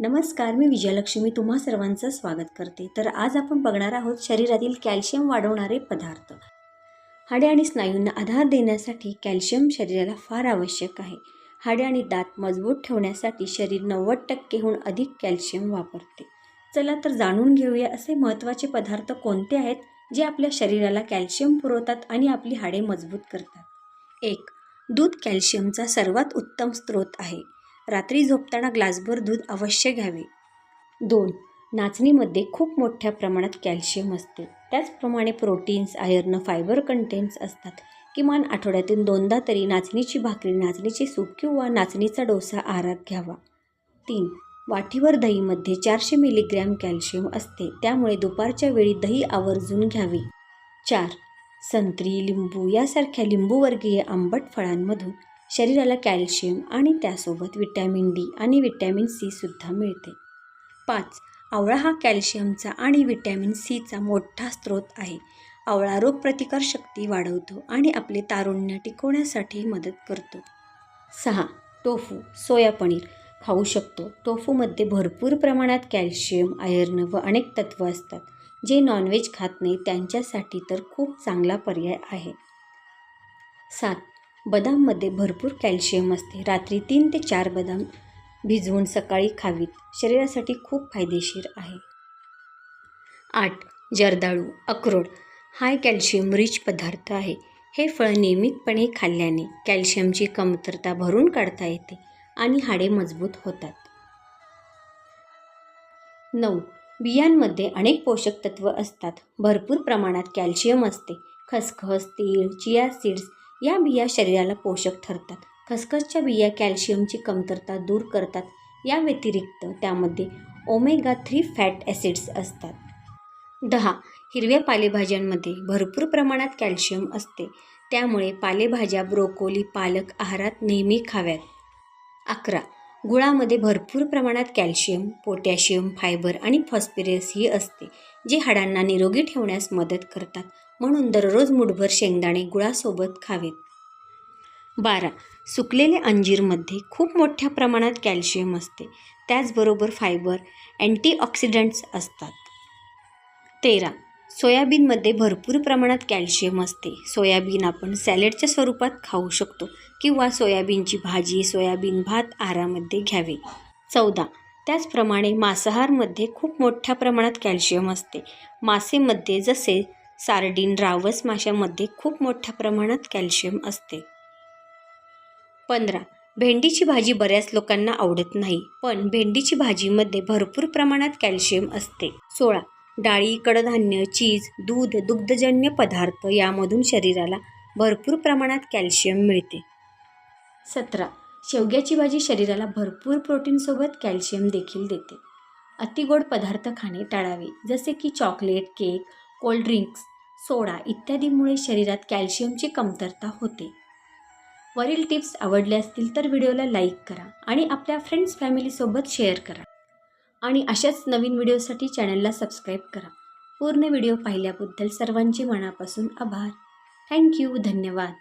नमस्कार मी विजयलक्ष्मी तुम्हा सर्वांचं स्वागत करते. तर आज आपण बघणार आहोत शरीरातील कॅल्शियम वाढवणारे पदार्थ. हाडे आणि स्नायूंना आधार देण्यासाठी कॅल्शियम शरीराला फार आवश्यक आहे. हाडे आणि दात मजबूत ठेवण्यासाठी शरीर नव्वद टक्केहून अधिक कॅल्शियम वापरते. चला तर जाणून घेऊया असे महत्त्वाचे पदार्थ कोणते आहेत जे आपल्या शरीराला कॅल्शियम पुरवतात आणि आपली हाडे मजबूत करतात. एक दूध कॅल्शियमचा सर्वात उत्तम स्रोत आहे. रात्री झोपताना ग्लासभर दूध अवश्य घ्यावे. दोन नाचणीमध्ये खूप मोठ्या प्रमाणात कॅल्शियम असते. त्याचप्रमाणे प्रोटीन्स आयर्न फायबर कंटेंट्स असतात. किमान आठवड्यातून दोनदा तरी नाचणीची भाकरी नाचणीचे सूप किंवा नाचणीचा डोसा आहारात घ्यावा. तीन वाटीवर दहीमध्ये चारशे मिलीग्रॅम कॅल्शियम असते. त्यामुळे दुपारच्या वेळी दही आवर्जून घ्यावे. चार संत्री लिंबू यासारख्या लिंबूवर्गीय आंबट फळांमधून शरीराला कॅल्शियम आणि त्यासोबत विटॅमिन डी आणि विटॅमिन सी सुद्धा मिळते. पाच आवळा हा कॅल्शियमचा आणि विटॅमिन सीचा मोठा स्रोत आहे. आवळा रोगप्रतिकारशक्ती वाढवतो आणि आपले तारुण्य टिकवण्यासाठी मदत करतो. सहा टोफू सोया पनीर. खाऊ शकतो. टोफूमध्ये भरपूर प्रमाणात कॅल्शियम आयर्न व अनेक तत्त्व असतात जे नॉनव्हेज खात नाही त्यांच्यासाठी तर खूप चांगला पर्याय आहे. सात बदाममध्ये भरपूर कॅल्शियम असते. रात्री तीन ते चार बदाम भिजवून सकाळी खावीत. शरीरासाठी खूप फायदेशीर आहे. आठ. जर्दाळू अक्रोड हा कॅल्शियम रिच पदार्थ आहे. हे फळ नियमितपणे खाल्ल्याने कॅल्शियमची कमतरता भरून काढता येते आणि हाडे मजबूत होतात. नऊ. बियांमध्ये अनेक पोषक तत्व असतात. भरपूर प्रमाणात कॅल्शियम असते. खसखस तीळ चिया सीड्स या बिया शरीराला पोषक ठरतात. खसखसच्या बिया कॅल्शियमची कमतरता दूर करतात. या व्यतिरिक्त त्यामध्ये ओमेगा थ्री फॅट ॲसिड्स असतात. दहा. हिरव्या पालेभाज्यांमध्ये भरपूर प्रमाणात कॅल्शियम असते. त्यामुळे पालेभाज्या ब्रोकोली पालक आहारात नेहमी खाव्यात. अकरा. गुळामध्ये भरपूर प्रमाणात कॅल्शियम पोटॅशियम फायबर आणि फॉस्फरस ही असते जे हाडांना निरोगी ठेवण्यास मदत करतात. म्हणून दररोज मुठभर शेंगदाणे गुळासोबत खावेत. बारा. सुकलेले अंजीरमध्ये खूप मोठ्या प्रमाणात कॅल्शियम असते. त्याचबरोबर फायबर अँटीऑक्सिडंट्स असतात. तेरा. सोयाबीनमध्ये भरपूर प्रमाणात कॅल्शियम असते. सोयाबीन आपण सॅलेडच्या स्वरूपात खाऊ शकतो किंवा सोयाबीनची भाजी सोयाबीन भात आहारामध्ये घ्यावे. चौदा. त्याचप्रमाणे मांसाहारमध्ये खूप मोठ्या प्रमाणात कॅल्शियम असते. मासेमध्ये जसे सार्डिन रावस माशामध्ये खूप मोठ्या प्रमाणात कॅल्शियम असते. पंधरा. भेंडीची भाजी बऱ्याच लोकांना आवडत नाही पण भेंडीची भाजीमध्ये भरपूर प्रमाणात कॅल्शियम असते. सोळा. डाळी कडधान्य चीज दूध दुग्धजन्य पदार्थ यामधून शरीराला भरपूर प्रमाणात कॅल्शियम मिळते. सतरा. शेवग्याची भाजी शरीराला भरपूर प्रोटीनसोबत कॅल्शियम देखील देते. अतिगोड पदार्थ खाणे टाळावे जसे की chocolate cake cold drinks soda इत्यादीमुळे शरीरात कॅल्शियमची कमतरता होते. वरील टिप्स आवडल्या असतील तर व्हिडिओला लाईक करा आणि आपल्या फ्रेंड्स फॅमिलीसोबत शेअर करा. आणि अशाच नवीन व्हिडिओसाठी चॅनलला सबस्क्राईब करा. पूर्ण व्हिडिओ पाहिल्याबद्दल सर्वांचे मनापासून आभार. थँक्यू धन्यवाद.